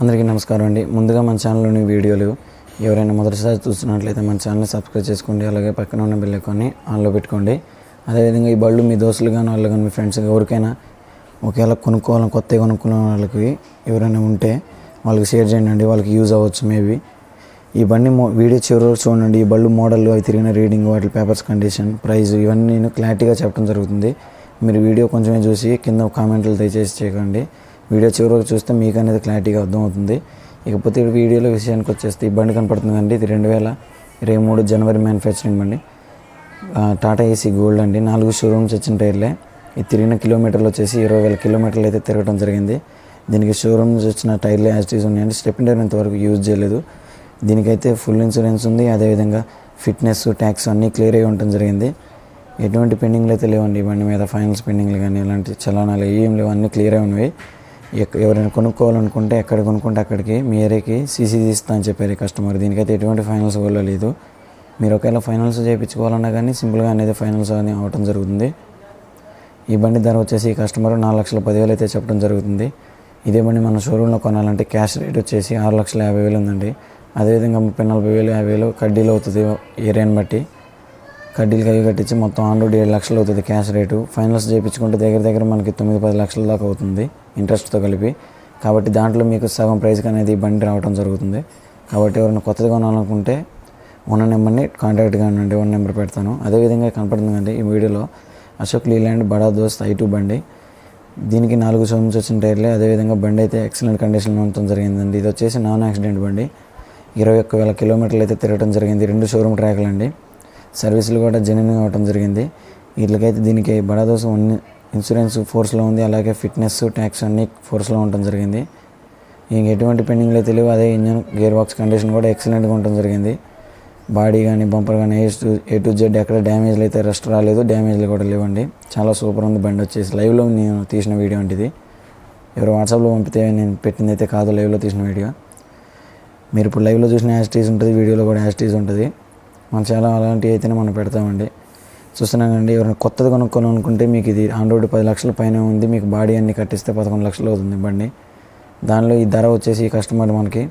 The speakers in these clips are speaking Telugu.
అందరికీ నమస్కారం అండి. ముందుగా మన ఛానల్లోని వీడియోలు ఎవరైనా మొదటిసారి చూస్తున్నట్లయితే మన ఛానల్ని సబ్స్క్రైబ్ చేసుకోండి. అలాగే పక్కన ఉన్న బిల్ ఐకాన్ని ఆన్లో పెట్టుకోండి. అదేవిధంగా ఈ బళ్ళు మీ దోస్తులు కానీ వాళ్ళు కానీ మీ ఫ్రెండ్స్ ఎవరికైనా ఒకవేళ కొనుక్కోవాలని కొత్తగా కొనుక్కునే వాళ్ళకి ఎవరైనా ఉంటే వాళ్ళకి షేర్ చేయండి వాళ్ళకి యూజ్ అవ్వచ్చు మేబీ ఈ బండి మో వీడియో చివరి వరకు చూడండి. ఈ బళ్ళు మోడల్ అవి తిరిగిన రీడింగ్ వాటి పేపర్స్ కండిషన్ ప్రైస్ ఇవన్నీ నేను క్లారిటీగా చెప్పడం జరుగుతుంది. మీరు వీడియో కొంచెమే చూసి కింద కామెంట్లు దయచేసి చేయకండి. వీడియో చివరి వరకు చూస్తే మీకు అనేది క్లారిటీగా అర్థమవుతుంది. ఇకపోతే వీడియోలో విషయానికి వచ్చేస్తే ఈ బండి కనపడుతుంది అండి ఇది రెండు వేల ఇరవై మూడు జనవరి మ్యానుఫ్యాక్చరింగ్ బండి. టాటా ఏసీ గోల్డ్ అండి. నాలుగు షోరూమ్స్ వచ్చిన టైర్లే. ఇది తిరిగిన కిలోమీటర్లు వచ్చేసి ఇరవై వేల కిలోమీటర్లు అయితే తిరగడం జరిగింది. దీనికి షోరూమ్స్ వచ్చిన టైర్లే యాజిటీస్ ఉన్నాయండి. స్టెప్ టైర్ ఇంతవరకు యూజ్ చేయలేదు. దీనికైతే ఫుల్ ఇన్సూరెన్స్ ఉంది. అదేవిధంగా ఫిట్నెస్ ట్యాక్స్ అన్నీ క్లియర్ అయి ఉండటం జరిగింది. ఎటువంటి పెండింగ్లు అయితే లేవండి బండి మీద. ఫైనల్స్ పెండింగ్లు కానీ ఇలాంటి చలానాలు ఏం లేవు. అన్నీ క్లియర్ అయి ఉన్నవి. ఎవరైనా కొనుక్కోవాలనుకుంటే ఎక్కడ కొనుక్కుంటే అక్కడికి మీ ఏరియాకి సీసీ తీస్తా అని చెప్పారు కస్టమర్. దీనికైతే ఎటువంటి ఫైనల్స్ కూడా లేదు. మీరు ఒకవేళ ఫైనల్స్ చేయించుకోవాలన్నా కానీ సింపుల్గా అనేది ఫైనల్స్ అని అవటం జరుగుతుంది. ఈ బండి ధర వచ్చేసి ఈ కస్టమర్ నాలుగు లక్షల పదివేలు అయితే చెప్పడం జరుగుతుంది. ఇదే బండి మన షోరూంలో కొనాలంటే క్యాష్ రేట్ వచ్చేసి ఆరు లక్షల యాభై వేలు ఉందండి. అదేవిధంగా ముప్పై నలభై వేలు యాభై వేలు కడ్డీలు అవుతుంది ఏరియాని బట్టి. కడ్డీలు కవి కట్టించి మొత్తం ఆన్ రోడ్ ఏడు లక్షలు అవుతుంది క్యాష్ రేటు. ఫైనల్స్ చేయించుకుంటే దగ్గర దగ్గర మనకి తొమ్మిది పది లక్షల దాకా అవుతుంది ఇంట్రెస్ట్తో కలిపి. కాబట్టి దాంట్లో మీకు సగం ప్రైస్కి అనేది బండి రావడం జరుగుతుంది. కాబట్టి ఎవరైనా కొత్తది కొనాలనుకుంటే ఉన్న నెంబర్ని కాంటాక్ట్ కానివ్వండి వన్ నెంబర్ పెడతాను. అదేవిధంగా కనపడుతుందండి ఈ వీడియోలో అశోక్ లీలాండ్ బడా దోస్త్ ఐ టూ బండి. దీనికి నాలుగు షోరూమ్స్ వచ్చిన టైర్లే. అదేవిధంగా బండి అయితే ఎక్సలెంట్ కండిషన్లో ఉండటం జరిగిందండి. ఇది వచ్చేసి నాన్ యాక్సిడెంట్ బండి. ఇరవై ఒక్క వేల కిలోమీటర్లు అయితే తిరగడం జరిగింది. రెండు షోరూమ్ ట్రాక్లు అండి సర్వీసులు కూడా జెన్యున్గా అవటం జరిగింది. వీటికైతే దీనికి బడా అన్ని ఇన్సూరెన్స్ ఫోర్స్లో ఉంది. అలాగే ఫిట్నెస్ ట్యాక్స్ అన్నీ ఫోర్స్లో ఉండటం జరిగింది. ఇంక ఎటువంటి పెండింగ్లో అయితే అదే ఇంజన్ గేర్ బాక్స్ కండిషన్ కూడా ఎక్సలెంట్గా ఉండటం జరిగింది. బాడీ కానీ బంపర్ కానీ A to A to Z ఎక్కడ డ్యామేజ్లు అయితే రెస్ట్ రాలేదు. డ్యామేజ్లు కూడా లేవండి. చాలా సూపర్ ఉంది బండి వచ్చేసి. లైవ్లో నేను తీసిన వీడియో అంటే ఇది. ఎవరు వాట్సాప్లో పంపితే నేను పెట్టింది అయితే కాదు. లైవ్లో తీసిన వీడియో. మీరు ఇప్పుడు లైవ్లో చూసిన యాస్టీస్ ఉంటుంది. వీడియోలో కూడా యాస్టీస్ ఉంటుంది. మన చాలా అలాంటివి అయితేనే మనం పెడతామండి. చూస్తున్నానండి ఎవరైనా కొత్తది కొనుక్కొని అనుకుంటే మీకు ఇది ఆన్ పది లక్షల పైన ఉంది మీకు బాడీ అన్ని కట్టిస్తే పదకొండు లక్షలు అవుతుంది బండి. దానిలో ఈ ధర వచ్చేసి ఈ కస్టమర్ మనకి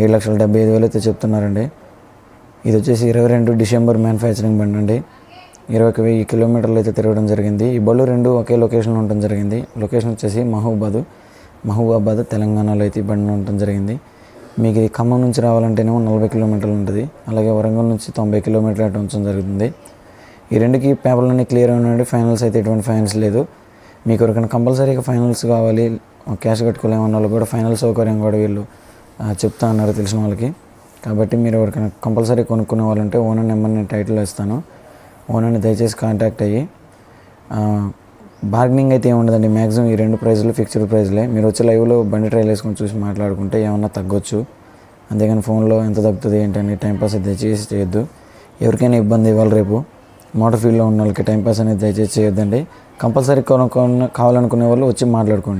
ఏడు లక్షల డెబ్బై ఐదు వేలు అయితే చెప్తున్నారండి. ఇది వచ్చేసి ఇరవై రెండు డిసెంబర్ మ్యానుఫ్యాక్చరింగ్ బండి అండి. ఇరవై ఒక వెయ్యి కిలోమీటర్లు అయితే తిరగడం జరిగింది. ఈ బళ్ళు రెండు ఒకే లొకేషన్లో ఉండటం జరిగింది. లొకేషన్ వచ్చేసి మహబూబాద్. మహబూబాబాద్ తెలంగాణలో అయితే ఈ బండి ఉండటం జరిగింది. మీకు ఇది ఖమ్మం నుంచి రావాలంటేనేమో నలభై కిలోమీటర్లు ఉంటుంది. అలాగే వరంగల్ నుంచి తొంభై కిలోమీటర్లు అటు ఉంచడం జరుగుతుంది. ఈ రెండుకి పేపర్లన్నీ క్లియర్ ఉన్నాయండి ఫైనల్స్ అయితే ఎటువంటి ఫైనల్స్ లేదు. మీకు ఎవరికైనా కంపల్సరీగా ఫైనల్స్ కావాలి క్యాష్ కట్టుకోలేమన్న వాళ్ళు కూడా ఫైనల్ సౌకర్యం కూడా వీళ్ళు చెప్తా అన్నారు తెలిసిన వాళ్ళకి. కాబట్టి మీరు ఎవరికైనా కంపల్సరీ కొనుక్కునే వాళ్ళంటే ఓనర్ నెంబర్ నేను టైటిల్ ఇస్తాను. ఓనర్ని దయచేసి కాంటాక్ట్ అయ్యి బార్గెనింగ్ అయితే ఏముండదండి. మ్యాక్సిమం ఈ రెండు ప్రైజ్లు ఫిక్స్డ్ ప్రైజ్లే మీరు వచ్చి లైవ్లో బండి ట్రైల్ వేసుకొని చూసి మాట్లాడుకుంటే ఏమన్నా తగ్గొచ్చు. అంతేగాని ఫోన్లో ఎంత తగ్గుతుంది ఏంటని టైంపాస్ అయితే దయచేసి చేయొద్దు. ఎవరికైనా ఇబ్బంది ఇవ్వాలి రేపు. మోటార్ ఫీల్డ్లో ఉన్న వాళ్ళకి టైంపాస్ అనేది దయచేసి చేయొద్దండి. కంపల్సరీ కొనుక్కొని కావాలనుకునే వాళ్ళు వచ్చి మాట్లాడుకోండి.